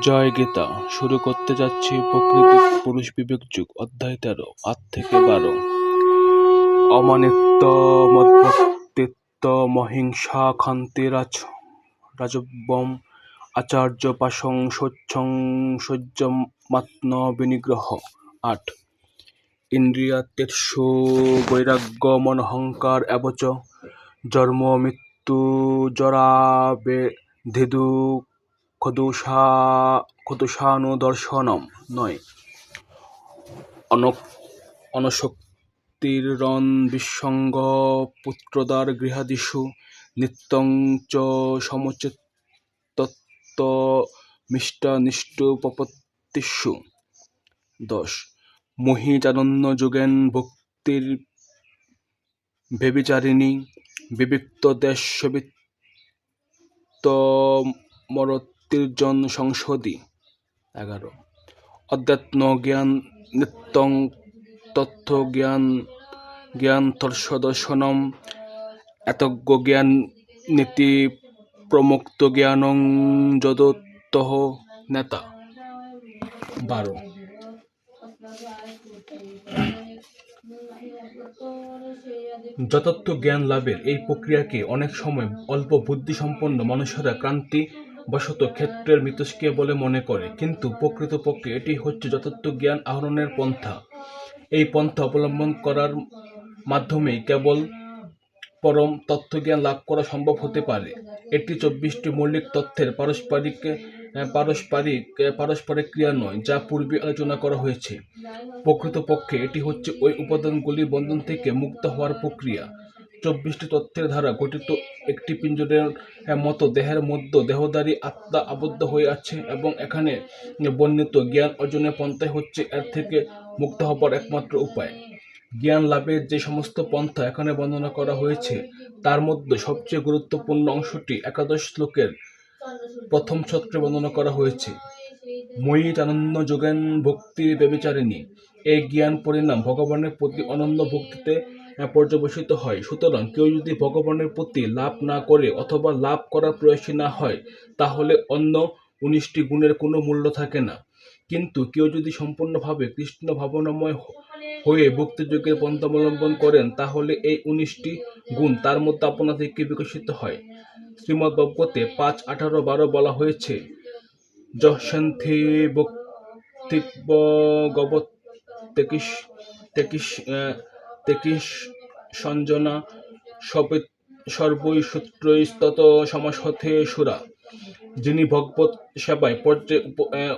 জয় গীতা, শুরু করতে যাচ্ছি প্রকৃতি পুরুষ বিবেক যুগ, অধ্যায় তেরো আট থেকে বারো। অমানিত্য, মদ্ভক্তিত্ব, মহিংসা খান্তি রাজ, রাজব্যম, আচার্য, পাশং, সচ্ছং সহ্যমাত্ম বিনিগ্রহ। আট। ইন্দ্রিয়াতেষু বৈরাগ্য, মনহংকার, এবচ, জন্ম, মৃত্যু জরা বে ধিদু খদুষা খদুষানুদর্শনম নয়। অনক বিসঙ্গ পুত্রদার গৃহাদিষু, নিত্যং চ সমচেত্তত্ব মিষ্টানিষ্টুপপত্তিষু। দশ। মহি চানন্য যোগেন ভক্তির ভেবিচারিণী বিবিক্ত দেশবিত্ত মরতির্জন সংসদি এগারো। অধ্যাত্ম জ্ঞান নিত্যং তথ্য জ্ঞান জ্ঞান দর্শনম এতজ্ঞ জ্ঞান নীতি প্রমুক্ত জ্ঞানং যদতঃ নেতা। বারো। যথার্থ জ্ঞান লাভের এই প্রক্রিয়াকে অনেক সময় অল্প বুদ্ধিসম্পন্ন মানুষেরা ক্রান্তি বশত ক্ষেত্রের মিতস্ক্রিয়া বলে মনে করে, কিন্তু প্রকৃতপক্ষে এটি হচ্ছে যথার্থ জ্ঞান আহরণের পন্থা। এই পন্থা অবলম্বন করার মাধ্যমেই কেবল পরম তত্ত্বজ্ঞান লাভ করা সম্ভব হতে পারে। এটি চব্বিশটি মৌলিক তথ্যের পারস্পরিক পারস্পরিক পারস্পরিক ক্রিয়া নয়, যা পূর্বে আলোচনা করা হয়েছে। প্রকৃতপক্ষে এটি হচ্ছে ওই উপাদানগুলি বন্ধন থেকে মুক্ত হওয়ার প্রক্রিয়া। চব্বিশটি তথ্যের দ্বারা গঠিত একটি পিঞ্জরের মতো দেহের মধ্য দেহদারী আত্মা আবদ্ধ হয়ে আছে এবং এখানে বর্ণিত জ্ঞান অর্জনের পন্থাই হচ্ছে এর থেকে মুক্ত হবার একমাত্র উপায়। জ্ঞান লাভের যে সমস্ত পন্থা এখানে বর্ণনা করা হয়েছে, তার মধ্যে সবচেয়ে গুরুত্বপূর্ণ অংশটি একাদশ শ্লোকের প্রথম ছত্রে বর্ণনা করা হয়েছে মই আনন্দ যোগেন ভক্তির ব্যবিচারিণী এই জ্ঞান পরিণাম ভগবানের প্রতি অনন্য ভক্তিতে পর্যবেসিত হয়। সুতরাং কেউ যদি ভগবানের প্রতি লাভ না করে অথবা লাভ করার প্রয়াসী না হয়, তাহলে অন্য উনিশটি গুণের কোনো মূল্য থাকে না। কিন্তু কেউ যদি সম্পূর্ণভাবে কৃষ্ণ ভাবনাময় হয়ে ভক্তিযোগের পন্থা অবলম্বন করেন, তাহলে এই উনিশটি গুণ তার মধ্যে আপনা থেকে বিকশিত হয়। শ্রীমদ ভগবতে পাঁচ, আঠারো, বারো বলা হয়েছে যশন্থি বক্তিব্য গবত তেকিশ তেকিশ তেকিশ সঞ্জনা সর্বৈ সূত্রৈ তত সমাসথে সুরা, যিনি ভগবত সেবায় পর্যায়ে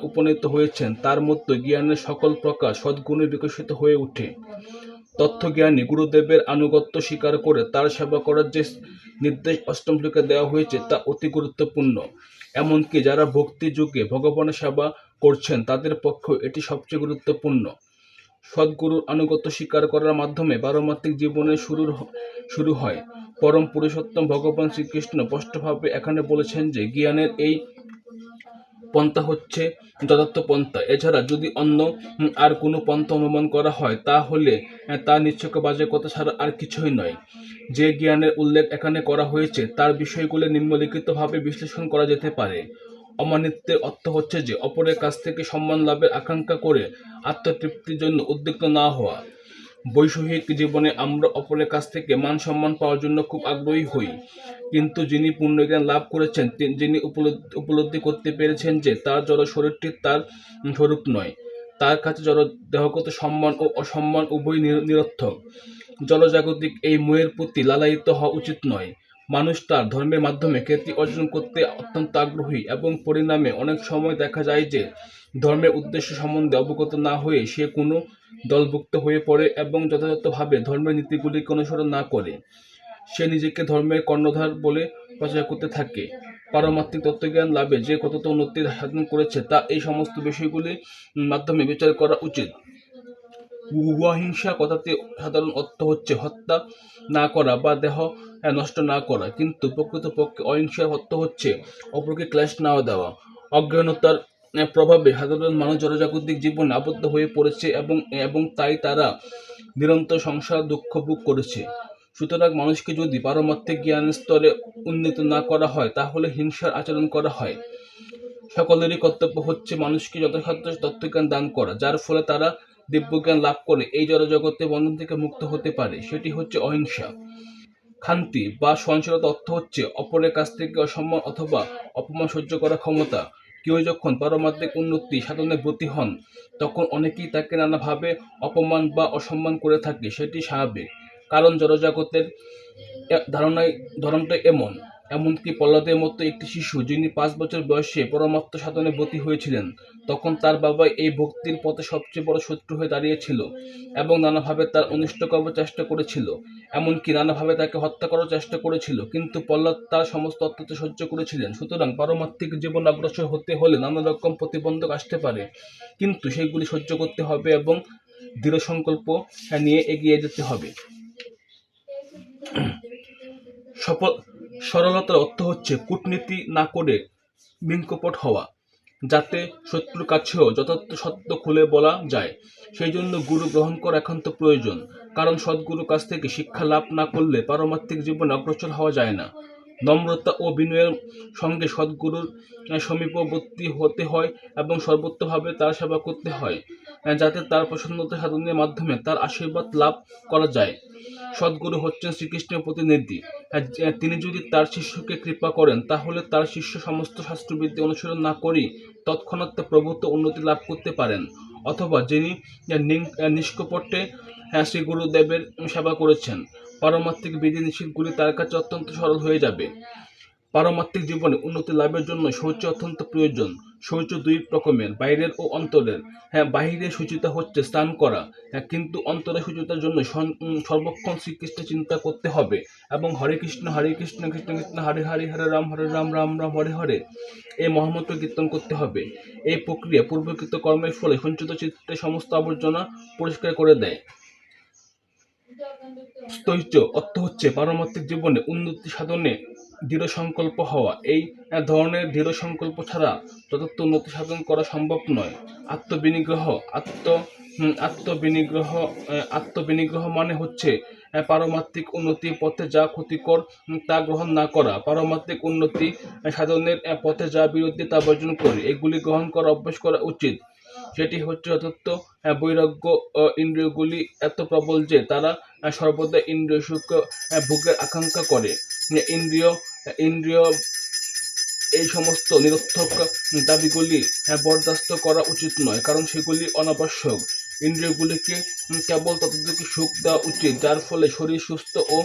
উপনীত হয়েছেন। তার মধ্যে জ্ঞানের সকল প্রকার সদ্গুণে বিকশিত হয়ে ওঠে। তথ্যজ্ঞানী গুরুদেবের আনুগত্য স্বীকার করে তার সেবা করার যে নির্দেশ অষ্টম শ্লোকে দেওয়া হয়েছে, তা অতি গুরুত্বপূর্ণ। এমনকি যারা ভক্তি যুগে ভগবানের সেবা করছেন, তাদের পক্ষেও এটি সবচেয়ে গুরুত্বপূর্ণ। সদ্গুরুর আনুগত্য স্বীকার করার মাধ্যমে পারমাত্মিক জীবনের শুরুর শুরু হয়। পরম পুরুষোত্তম ভগবান শ্রীকৃষ্ণ স্পষ্টভাবে এখানে বলেছেন যে, জ্ঞানের এই পন্থা হচ্ছে যথার্থ পন্থা। এছাড়া যদি অন্য আর কোনো পন্থা অনুমান করা হয়, তাহলে তা নিশ্চয় বাজে কথা ছাড়া আর কিছুই নয়। যে জ্ঞানের উল্লেখ এখানে করা হয়েছে, তার বিষয়গুলো নিম্নলিখিতভাবে বিশ্লেষণ করা যেতে পারে। অমানিত্যের অর্থ হচ্ছে যে অপরের কাছ থেকে সম্মান লাভের আকাঙ্ক্ষা করে আত্মতৃপ্তির জন্য উদ্বিগ্ন না হওয়া। বৈষয়িক জীবনে আমরা অপরের কাছ থেকে মান সম্মান পাওয়ার জন্য খুব আগ্রহী হই। কিন্তু যিনি পুণ্যজ্ঞান লাভ করেছেন যিনি উপলব্ধি করতে পেরেছেন যে তার জড় শরীরটি তার স্বরূপ নয়, তার কাছে জড় দেহগত সম্মান ও অসম্মান উভয় নিরর্থক। জলজাগতিক এই মোয়ের প্রতি লালায়িত হওয়া উচিত নয়। মানুষ তার ধর্মের মাধ্যমে খ্যাতি অর্জন করতে অত্যন্ত আগ্রহী এবং পরিণামে অনেক সময় দেখা যায় যে ধর্মের উদ্দেশ্য সম্বন্ধে অবগত না হয়ে সে কোনো দলভুক্ত হয়ে পড়ে এবং যথাযথভাবে ধর্মের নীতিগুলিকে অনুসরণ না করে। সে নিজেকে ধর্মের কর্ণধার বলে প্রচার করতে থাকে। পারমাত্মিক তত্ত্বজ্ঞান লাভে যে কতটা উন্নতি সাধন করেছে তা এই সমস্ত বিষয়গুলির মাধ্যমে বিচার করা উচিত। উহাহিংসা কথাতে সাধারণ অর্থ হচ্ছে হত্যা না করা বা দেহ নষ্ট না করা। কিন্তু প্রকৃতপক্ষে অহিংসার অর্থ হচ্ছে অপরকে ক্লাস না দেওয়া। অজ্ঞানতার প্রভাবে সাধারণ মানুষ জনজাগতিক জীবনে আবদ্ধ হয়ে পড়েছে এবং এবং তাই তারা নিরন্তর সংসার দুঃখ ভোগ করেছে। সুতরাং মানুষকে যদি পারমার্থিক জ্ঞান স্তরে উন্নীত না করা হয়, তাহলে হিংসার আচরণ করা হয়। সকলেরই কর্তব্য হচ্ছে মানুষকে যথাসাধ্য তত্ত্বজ্ঞান দান করা, যার ফলে তারা দিব্যজ্ঞান লাভ করে এই জড়জগতের বন্ধন থেকে মুক্ত হতে পারে, সেটি হচ্ছে অহিংসা। খান্তি বা সহনশীলতা অর্থ হচ্ছে অপরের কাছ থেকে অসম্মান অথবা অপমান সহ্য করার ক্ষমতা। কেউ যখন পারমাত্মিক উন্নতি, সাধনে ব্রতী হন, তখন অনেকেই তাকে নানাভাবে অপমান বা অসম্মান করে থাকে, সেটি স্বাভাবিক। কারণ জড়জগতের ধারণায় ধরনটা এমন। এমনকি প্রহ্লাদের মতো একটি শিশু যিনি পাঁচ বছর বয়সে পরমাত্ম সাধনে ব্রতী হয়েছিলেন, তখন তার বাবা এই ভক্তির পথে সবচেয়ে বড় শত্রু হয়ে দাঁড়িয়েছিল এবং নানাভাবে তার অনিষ্ট করার চেষ্টা করেছিল, এমনকি নানাভাবে তাকে হত্যা করার চেষ্টা করেছিল। কিন্তু প্রহ্লাদ তার সমস্ত অত্যাচার সহ্য করেছিলেন। সুতরাং পারমাত্মিক জীবন অগ্রসর হতে হলে নানা রকম প্রতিবন্ধক আসতে পারে। কিন্তু সেগুলি সহ্য করতে হবে এবং দৃঢ় সংকল্প নিয়ে এগিয়ে যেতে হবে। সফল সরলতার অর্থ হচ্ছে কূটনীতি না করে বিঙ্কপট হওয়া, যাতে শত্রুর কাছেও যথার্থ সত্য খুলে বলা যায়। সেই জন্য গুরু গ্রহণ করা একান্ত প্রয়োজন, কারণ সদ্গুরুর কাছ থেকে শিক্ষা লাভ না করলে পারমাত্মিক জীবনে অগ্রসর হওয়া যায় না। নম্রতা ও বিনয়ের সঙ্গে সদ্গুরুর সমীপবর্তী হতে হয় এবং সর্বোত্তভাবে তার সেবা করতে হয়, যাতে তার প্রসন্নতা সাধনের মাধ্যমে তার আশীর্বাদ লাভ করা যায়। সদ্গুরু হচ্ছেন শ্রীকৃষ্ণের প্রতিনিধি। তিনি যদি তার শিষ্যকে কৃপা করেন তাহলে তার শিষ্য সমস্ত শাস্ত্রবিদ্যা অনুসরণ না করেই তৎক্ষণাৎ প্রভূত উন্নতি লাভ করতে পারেন। অথবা যিনি নিষ্কপটে হ্যাঁ, শ্রী গুরুদেবের সেবা করেছেন পারমাত্মিক বিধি নিষেধগুলি তার কাছে অত্যন্ত সরল হয়ে যাবে। পারমাত্মিক জীবনে উন্নতি লাভের জন্য শৌচ অত্যন্ত প্রয়োজন। শৌচ দুই রকমের, বাইরের ও অন্তরের। হ্যাঁ বাহিরের শুচিতা হচ্ছে স্নান করা। হ্যাঁ কিন্তু অন্তরে শুচিতার জন্য সর্বক্ষণ শ্রীকৃষ্ণ চিন্তা করতে হবে এবং হরে কৃষ্ণ হরে কৃষ্ণ কৃষ্ণ কৃষ্ণ, হরে হরে হরে রাম হরে রাম রাম রাম, হরে হরে এই মহামন্ত্র কীর্তন করতে হবে। এই প্রক্রিয়া পূর্বকৃত কর্মের ফলে সঞ্চিত চিত্তে সমস্ত আবর্জনা পরিষ্কার করে দেয়। স্থৈর্য অর্থ হচ্ছে পারমাত্মিক জীবনে উন্নতি সাধনে দৃঢ় সংকল্প হওয়া। এই ধরনের দৃঢ় সংকল্প ছাড়া যথার্থ উন্নতি সাধন করা সম্ভব নয়। আত্মবিনিগ্রহ, আত্ম আত্মবিনিগ্রহ আত্মবিনিগ্রহ মানে হচ্ছে পারমাত্মিক উন্নতির পথে যা ক্ষতিকর তা গ্রহণ না করা। পারমাত্মিক উন্নতি সাধনের পথে যা বিরোধী তা বর্জন করে, এগুলি গ্রহণ করা, অভ্যাস করা উচিত। সেটি হচ্ছে যথার্থ বৈরাগ্য ইন্দ্রিয়গুলি এত প্রবল যে তারা সর্বদা ইন্দ্রিয় সুখ ভোগের আকাঙ্ক্ষা করে। ইন্দ্রিয় ইন্দ্রিয় এই সমস্ত নিরর্থক দাবিগুলি বরদাস্ত করা উচিত নয় কারণ সেগুলি অনাবশ্যক। ইন্দ্রিয়গুলিকে কেবল ততটুকু সুখ দেওয়া উচিত যার ফলে শরীর সুস্থ ও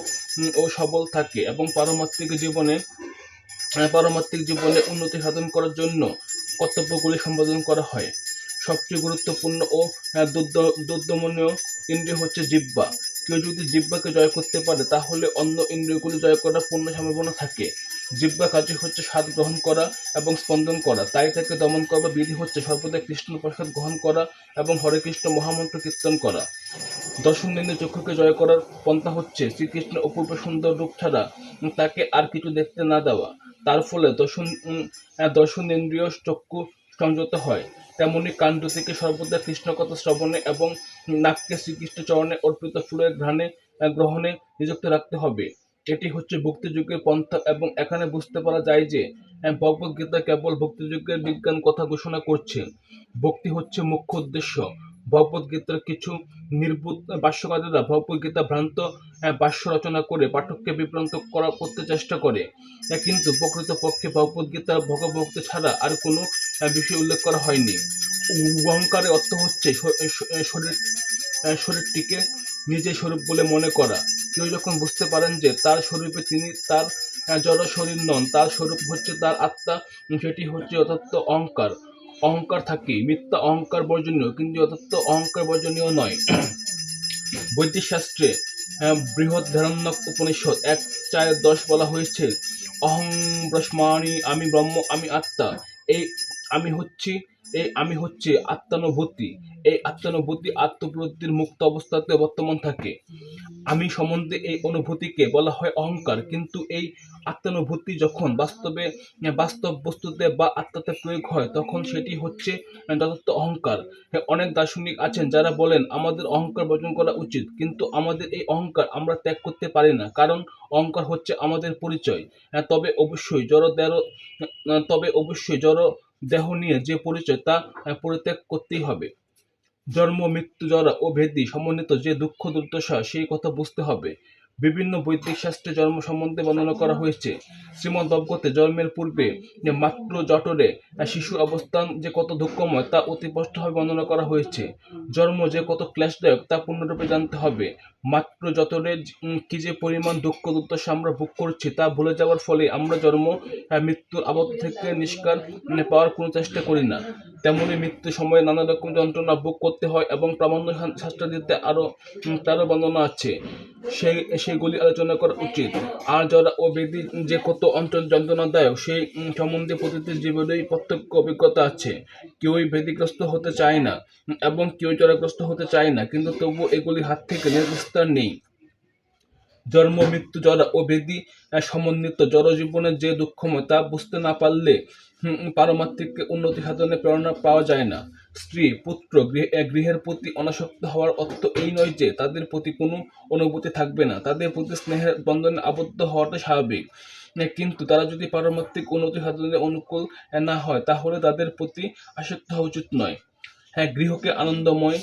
ও সবল থাকে এবং পারমাত্মিক জীবনে আহ, পারমাত্মিক জীবনে উন্নতি সাধন করার জন্য কর্তব্যগুলি সম্পাদন করা হয়। সবচেয়ে গুরুত্বপূর্ণ ও দুর্দ- দুর্দমনীয় ইন্দ্রিয় হচ্ছে জিব্বা কেউ যদি জিব্বাকে জয় করতে পারে, তাহলে অন্য ইন্দ্রিয়গুলি জয় করার পূর্ণ সম্ভাবনা থাকে। জিব্বা কাজে হচ্ছে স্বাদ গ্রহণ করা এবং স্পন্দন করা। তাই তাকে দমন করার বিধি হচ্ছে সর্বদা কৃষ্ণ প্রসাদ গ্রহণ করা এবং হরে কৃষ্ণ মহামন্ত্র কীর্তন করা। দর্শন দিনে চক্ষুকে জয় করার পন্থা হচ্ছে শ্রীকৃষ্ণের অপূর্ব সুন্দর রূপ ছাড়া তাকে আর কিছু দেখতে না দেওয়া। তার ফলে দর্শন দর্শন ইন্দ্রিয় চক্ষু সংযত হয়। তেমনি কাণ্ড থেকে সর্বদা কৃষ্ণ কথা শ্রবণে এবং নাককে শ্রীকৃষ্ণ চরণে অর্পিত ফুলের ঘ্রাণে গ্রহণে নিযুক্ত রাখতে হবে। এটি হচ্ছে ভক্তিযুগের পন্থা এবং এখানে বুঝতে পারা যায় যে আহ, ভগবদ গীতা কেবল ভক্তিযুগের বিজ্ঞান কথা ঘোষণা করছে। ভক্তি হচ্ছে মুখ্য উদ্দেশ্য। ভগবদ গীতার কিছু নির্বুত ভাষ্যকারীরা ভগবদ গীতা ভ্রান্ত ভাষ্য রচনা করে পাঠককে বিভ্রান্ত করা করতে চেষ্টা করে। কিন্তু প্রকৃতপক্ষে ভগবদ গীতার ভগবক্তি ছাড়া আর কোনো বিষয় উল্লেখ করা হয়নি। অহংকারের অর্থ হচ্ছে শরীর শরীরটিকে নিজের স্বরূপ বলে মনে করা। কেউ যখন বুঝতে পারেন যে তার স্বরূপে তিনি তার জড় শরীর নন, তার স্বরূপ হচ্ছে তার আত্মা, সেটি হচ্ছে যথার্থ অহংকার। অহংকার থাকে, মিথ্যা অহংকার বর্জনীয়, কিন্তু যথার্থ অহংকার বর্জনীয় নয়। বৈদিক শাস্ত্রে বৃহৎ ধারণ্যক উপনিষদ এক চার দশ বলা হয়েছে, অহং ব্রহ্মাণি আমি ব্রহ্ম, আমি আত্মা। এই আমি হচ্ছি এই আমি হচ্ছে আত্মানুভূতি। এই আত্মানুভূতি আত্মপ্রতির মুক্ত অবস্থাতে বর্তমান থাকে। আমি সম্বন্ধে এই অনুভূতিকে বলা হয় অহংকার কিন্তু এই আত্মানুভূতি যখন বাস্তবে বাস্তব বস্তুতে বা আত্মাতে প্রয়োগ হয় তখন সেটি হচ্ছে যথার্থ অহংকার। অনেক দার্শনিক আছেন যারা বলেন আমাদের অহংকার বর্জন করা উচিত। কিন্তু আমাদের এই অহংকার আমরা ত্যাগ করতে পারি না কারণ অহংকার হচ্ছে আমাদের পরিচয়। হ্যাঁ, তবে অবশ্যই জড় তবে অবশ্যই জড় দেহ নিয়ে যে পরিচয় তা পরিত্যাগ করতেই হবে। জন্ম, মৃত্যু জরা ও ভেদি সমন্বিত যে দুঃখ, দুর্দশা, সেই কথা বুঝতে হবে। বিভিন্ন বৈদিক শাস্ত্রে জন্ম সম্বন্ধে বর্ণনা করা হয়েছে শ্রীমদ জন্মের পূর্বে যে মাতৃ জঠরে শিশু অবস্থান যে কত দুঃখময় তা অতি স্পষ্টভাবে বর্ণনা করা হয়েছে। জন্ম যে কত ক্লেশদায়ক তা পূর্ণরূপে জানতে হবে। মাত্র উম, কি যে পরিমাণ দুঃখ দুর্দশা আমরা ভোগ করছি তা ভুলে যাওয়ার ফলে আমরা জন্ম মৃত্যুর আবদ্ধ থেকে নিষ্কার মানে, পাওয়ার কোনো চেষ্টা করি না। তেমনি মৃত্যুর সময়ে নানা রকম যন্ত্রণা ভোগ করতে হয় এবং প্রামাণ্য শাস্ত্র দিতে আরও তারও বর্ণনা আছে। সেই সেগুলি আলোচনা করা উচিত। আর যারা ও বেদি যে কত অঞ্চল যন্ত্রণাদায়ক সেই সম্বন্ধে প্রতিটি জীবনেই প্রত্যক্ষ অভিজ্ঞতা আছে। কেউই বেদিগ্রস্ত হতে চায় না এবং কেউ জরাগ্রস্ত হতে চায় না কিন্তু তবু এগুলি হাত থেকে নির্বিস্তার নেই। জন্ম মৃত্যু জরা ও বেদি সমন্বিত জড়জীবনের যে দুঃখময় তা বুঝতে না পারলে হুম, পারমাত্মিক উন্নতি সাধনে প্রেরণা পাওয়া যায় না। স্ত্রী পুত্র গৃহের প্রতি অনাসক্ত হওয়ার অর্থ এই নয় যে তাদের প্রতি কোনো অনুভূতি থাকবে না। তাদের প্রতি স্নেহের বন্ধনে আবদ্ধ হওয়াটা স্বাভাবিক। কিন্তু তারা যদি পারমাত্মিক উন্নতি সাধনে অনুকূল না হয় তাহলে তাদের প্রতি আসক্ত হওয়া উচিত নয়। হ্যাঁ গৃহকে আনন্দময়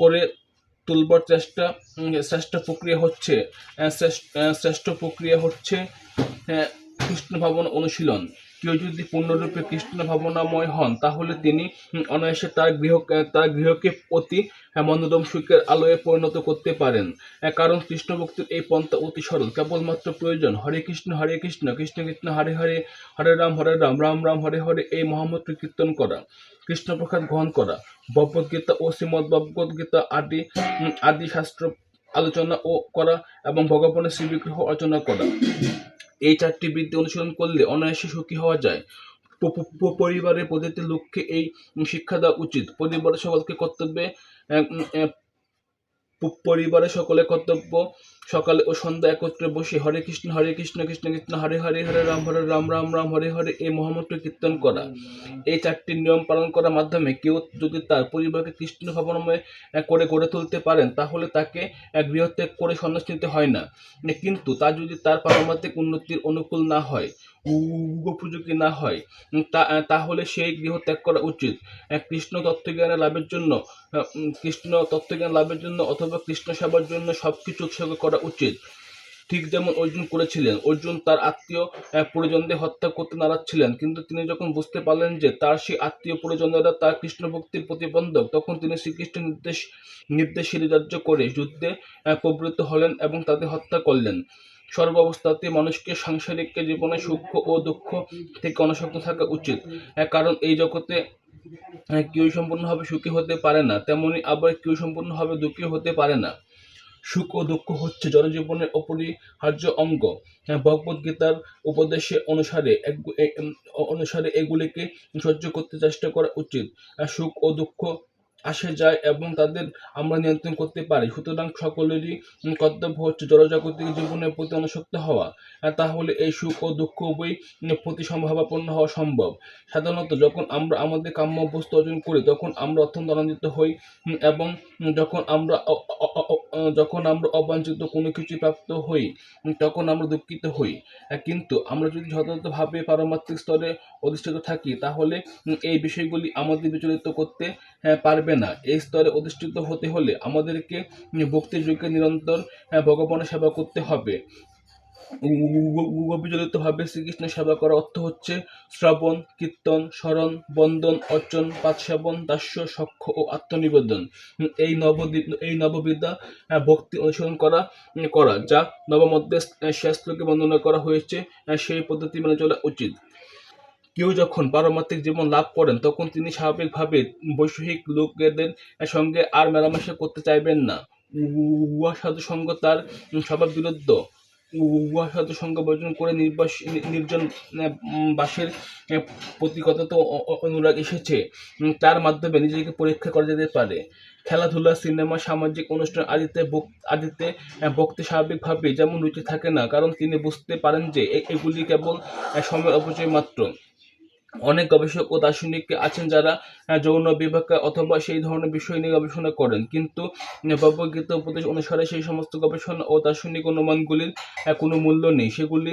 করে তুলবার চেষ্টা শ্রেষ্ঠ প্রক্রিয়া হচ্ছে শ্রেষ্ঠ- প্রক্রিয়া হচ্ছে কৃষ্ণ ভাবনা অনুশীলন। কেউ যদি পূর্ণরূপে কৃষ্ণ ভাবনাময় হন, তাহলে তিনি অনায়াসে তার গৃহ তার গৃহকে অতি মনোরম সুখের আলোয় পরিণত করতে পারেন। কারণ কৃষ্ণ ভক্তির এই পন্থা অতি সরল, কেবলমাত্র প্রয়োজন, হরে কৃষ্ণ হরে কৃষ্ণ কৃষ্ণ কৃষ্ণ, হরে হরে হরে রাম হরে রাম রাম রাম, হরে হরে, এই মহামন্ত্র কীর্তন করা, কৃষ্ণ প্রসাদ গ্রহণ করা। ভগবদ্গীতা ও শ্রীমদ ভগবদ্গীতা আদি আদি শাস্ত্র আলোচনা ও করা এবং ভগবানের শ্রীবিগ্রহ অর্চনা করা। এই চারটি বিদ্যা অনুসরণ করলে অনায়াসে সুখী হওয়া যায়। পরিবারের প্রতিটি লক্ষ্যে এই শিক্ষা দেওয়া উচিত। পরিবারের সকলকে কর্তব্যে পরিবারের সকলে কর্তব্য সকালে ও সন্ধ্যা একত্রে বসে হরে কৃষ্ণ হরে কৃষ্ণ কৃষ্ণ কৃষ্ণ, হরে হরে হরে রাম হরে রাম রাম রাম, হরে হরে এই মহামন্ত্র কীর্তন করা। এই চারটি নিয়ম পালন করার মাধ্যমে কেউ যদি তার পরিবারকে কৃষ্ণ ভাবনাময় করে গড়ে তুলতে পারেন, তাহলে তাকে গৃহত্যাগ করে সন্ন্যাস নিতে হয় না। কিন্তু তা যদি তার পারমাত্মিক উন্নতির অনুকূল না হয় উপযোগী না হয় তাহলে সেই গৃহ ত্যাগ করা উচিত। কৃষ্ণ তত্ত্বজ্ঞানের লাভের জন্য কৃষ্ণ তত্ত্বজ্ঞান লাভের জন্য অথবা কৃষ্ণ সেবার জন্য সবকিছু উৎসর্গ করা উচিত। ঠিক যেমন অর্জুন করেছিলেন, অর্জুন তার আত্মীয় পরিজনদের হত্যা করতে নারাজ ছিলেন, কিন্তু তিনি যখন বুঝতে পারলেন যে তার সেই আত্মীয় পরিজনেরা তার কৃষ্ণ ভক্তির প্রতিবন্ধক, তখন তিনি শ্রীকৃষ্ণের নির্দেশ নির্দেশ শিরিধার্য করে যুদ্ধে প্রবৃত্ত হলেন এবং তাদের হত্যা করলেন। সর্বাবস্থাতে মানুষকে সাংসারিক জীবনে সুখ ও দুঃখ থেকে অনাসক্ত থাকা উচিত। কারণ এই জগতে কেউ সম্পূর্ণভাবে সুখী হতে পারে না, তেমনি আবার কেউ সম্পূর্ণভাবে দুঃখী হতে পারে না। সুখ ও দুঃখ হচ্ছে জনজীবনের অপরিহার্য অঙ্গ। হ্যাঁ, ভগবদ্গীতার উপদেশে অনুসারে অনুসারে এগুলিকে সহ্য করতে চেষ্টা করা উচিত। সুখ ও দুঃখ আসে যায় এবং তাদের আমরা নিয়ন্ত্রণ করতে পারি। সুতরাং সকলেরই কর্তব্য হচ্ছে জড়জাগতিক জীবনের প্রতি অনুসক্ত হওয়া। আর তাহলে এই সুখ ও দুঃখ উভয় প্রতি সম্ভাবাপন্ন হওয়া সম্ভব। সাধারণত যখন আমরা আমাদের কাম্য অর্জন করি তখন আমরা অত্যন্ত আনন্দিত হই এবং যখন আমরা যখন আমরা অবাঞ্ছিত কোনো কিছু প্রাপ্ত হই তখন আমরা দুঃখিত হই। কিন্তু আমরা যদি যথাযথভাবে পারমাত্মিক স্তরে অধিষ্ঠিত থাকি তাহলে এই বিষয়গুলি আমাদের বিচলিত করতে হ্যাঁ, পারবে না। এই স্তরে অধিষ্ঠিত হতে হলে আমাদেরকে উম, ভক্তির যুগে নিরন্তর হ্যাঁ, ভগবানের সেবা করতে হবে। অবিচলিতভাবে শ্রীকৃষ্ণের সেবা করার অর্থ হচ্ছে শ্রবণ কীর্তন স্মরণ বন্দন অর্চন পাৎসেবন দাস্য সক্ষ ও আত্মনিবেদন। এই নব এই নববিদ্যা ভক্তি অনুসরণ করা করা যা নবমধ্যে শেষ শ্লোকে বর্ণনা করা হয়েছে সেই পদ্ধতি মেনে চলা উচিত। কেউ যখন পারমাত্মিক জীবন লাভ করেন তখন তিনি স্বাভাবিকভাবে বৈষয়িক লোকেদের সঙ্গে আর মেলামেশা করতে চাইবেন না। উহা সাধু সঙ্গ তার স্বভাব বিরুদ্ধ। উহা সাধু সঙ্গ বর্জন করে নির্বাস নির্জন বাসের আহ, প্রতি কত তো অ- অ- অনুরাগ এসেছে। তার মাধ্যমে নিজেকে পরীক্ষা করা যেতে পারে। খেলাধুলা সিনেমা সামাজিক অনুষ্ঠান আদিতে আদিতে ভক্তি স্বাভাবিকভাবে যেমন রুচি থাকে না কারণ তিনি বুঝতে পারেন যে এগুলি কেবল আহ, সময়ের অপচয় মাত্র। অনেক গবেষক ও দার্শনিক আছেন যারা যৌন বিভাগ অথবা সেই ধরনের বিষয় নিয়ে গবেষণা করেন। কিন্তু ভগবদ্গীতা উপদেশ অনুসারে সেই সমস্ত গবেষণা ও দার্শনিক অনুমানগুলির কোনো মূল্য নেই। সেগুলি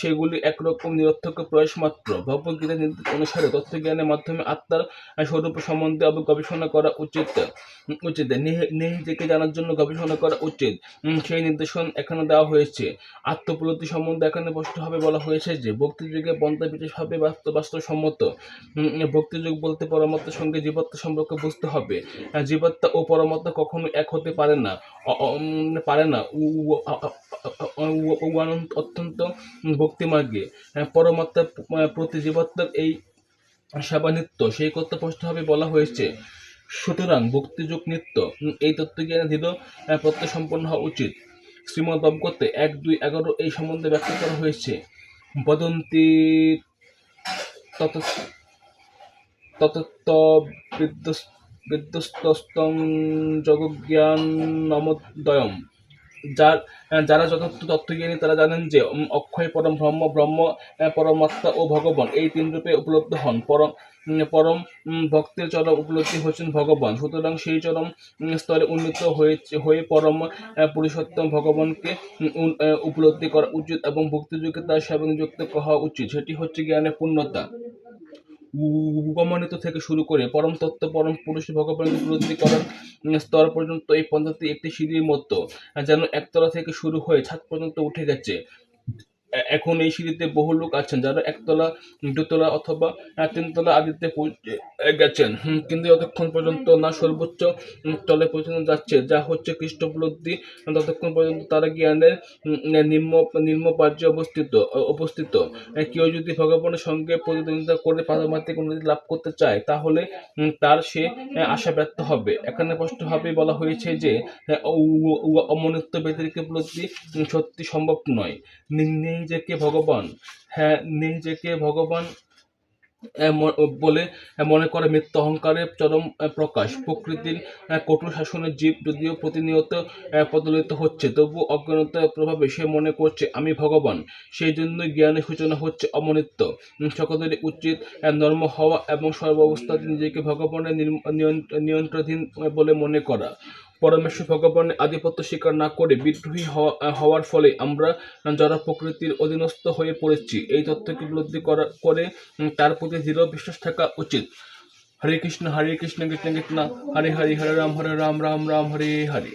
সেগুলি একরকম নিরর্থক প্রয়াস মাত্র। ভগবদ্গীতা অনুসারে তত্ত্বজ্ঞানের মাধ্যমে আত্মার স্বরূপ সম্বন্ধে গবেষণা করা উচিত উচিত। নিজেকে জানার জন্য গবেষণা করা উচিত সেই নির্দেশন এখানে দেওয়া হয়েছে। আত্মপ্রতি সম্বন্ধে এখানে স্পষ্টভাবে বলা হয়েছে যে, ভক্তিযুগে পন্থা বিশেষভাবে বাস্তব বাস্তবসম্মত উম, ভক্তিযুগ বলতে পরমাত্মার সঙ্গে জীবাত্মা সম্পর্ক বুঝতে হবে। জীবাত্মা ও পরমাত্মা কখনো এক হতে পারে না। পারে না। অত্যন্ত ভক্তিমার্গে পরমাত্মার প্রতি জীবাত্মার এই সেবা নিত্য সেই কথা স্পষ্টভাবে বলা হয়েছে। সুতরাং ভক্তিযুগ নিত্য। এই তত্ত্বজ্ঞানে দৃঢ় আহ, প্রত্যয় সম্পন্ন হওয়া উচিত। শ্রীমদ ভগবতে এক দুই এগারো এই সম্বন্ধে ব্যাখ্যা করা হয়েছে। বদন্তি তত ততত্ব বিদ্যস- বিদ্যস্তস্তং জগজ্ঞান নমোদয়ম। যার যারা যথার্থ তত্ত্বজ্ঞানী, তারা জানেন যে অক্ষয় পরম ব্রহ্ম ব্রহ্ম পরমাত্মা ও ভগবান, এই তিন রূপে উপলব্ধ হন। পরম পরম ভক্তের চরম উপলব্ধি হচ্ছেন ভগবান। সুতরাং সেই চরম স্তরে উন্নীত হয়েছে, হয়ে পরম পুরুষোত্তম ভগবানকে উপলব্ধি করা উচিত এবং ভক্তিযুগে তার সেবা নিযুক্ত হওয়া উচিত। সেটি হচ্ছে জ্ঞানের পূর্ণতা। উপমানিত থেকে শুরু করে পরম তত্ত্ব পরম পুরুষ ভগবানের উপলব্ধি করার স্তর পর্যন্ত এই পদ্ধতি একটি সিঁড়ির মতো, যেন একতলা থেকে শুরু হয়ে ছাদ পর্যন্ত উঠে গেছে। এখন এই সিঁড়িতে বহু লোক আছেন যারা একতলা, দুতলা অথবা তিনতলা আদিতে গেছেন। কিন্তু যতক্ষণ পর্যন্ত না সর্বোচ্চ তলে পর্যন্ত যাচ্ছে, যা হচ্ছে খ্রিস্ট উপলব্ধি ততক্ষণ পর্যন্ত তারা জ্ঞানের নিম্ন নিম্ন পর্যায়ে অবস্থিত অবস্থিত কেউ যদি ভগবানের সঙ্গে প্রতিদ্বন্দ্বিতা করে পারমার্থিক উন্নতি লাভ করতে চায়, তাহলে তার সে আশা ব্যর্থ হবে। এখানে স্পষ্টভাবে বলা হয়েছে যে অমনিত্ব ব্যতিরিক্ত উপলব্ধি সত্যি সম্ভব নয়। নিজেকে ভগবান হ্যাঁ নিজেকে ভগবান বলে মনে করে মৃত্যু অহংকারের চরম প্রকাশ। প্রকৃতির কঠোর শাসনের জীব যদিও প্রতিনিয়ত প্রদলিত হচ্ছে, তবু অজ্ঞানতার প্রভাবে সে মনে করছে, আমি ভগবান। সেই জন্য জ্ঞানের সূচনা হচ্ছে অমনিত্য সকলেরই উচিত নর্ম হওয়া এবং সর্বাবস্থাতে নিজেকে ভগবানের নির- নিয়ন্ত্র- নিয়ন্ত্রণাধীন বলে মনে করা। পরমেশ্বর ভগবানের আধিপত্য স্বীকার না করে বিদ্রোহী হওয়া হওয়ার ফলে আমরা যারা প্রকৃতির অধীনস্থ হয়ে পড়েছি, এই তথ্যকে উপলব্ধি করা, করে তার প্রতি দৃঢ় বিশ্বাস থাকা উচিত। হরে কৃষ্ণ হরে কৃষ্ণ কৃষ্ণ কৃষ্ণ, হরে হরে হরে রাম হরে রাম রাম রাম, হরে হরে।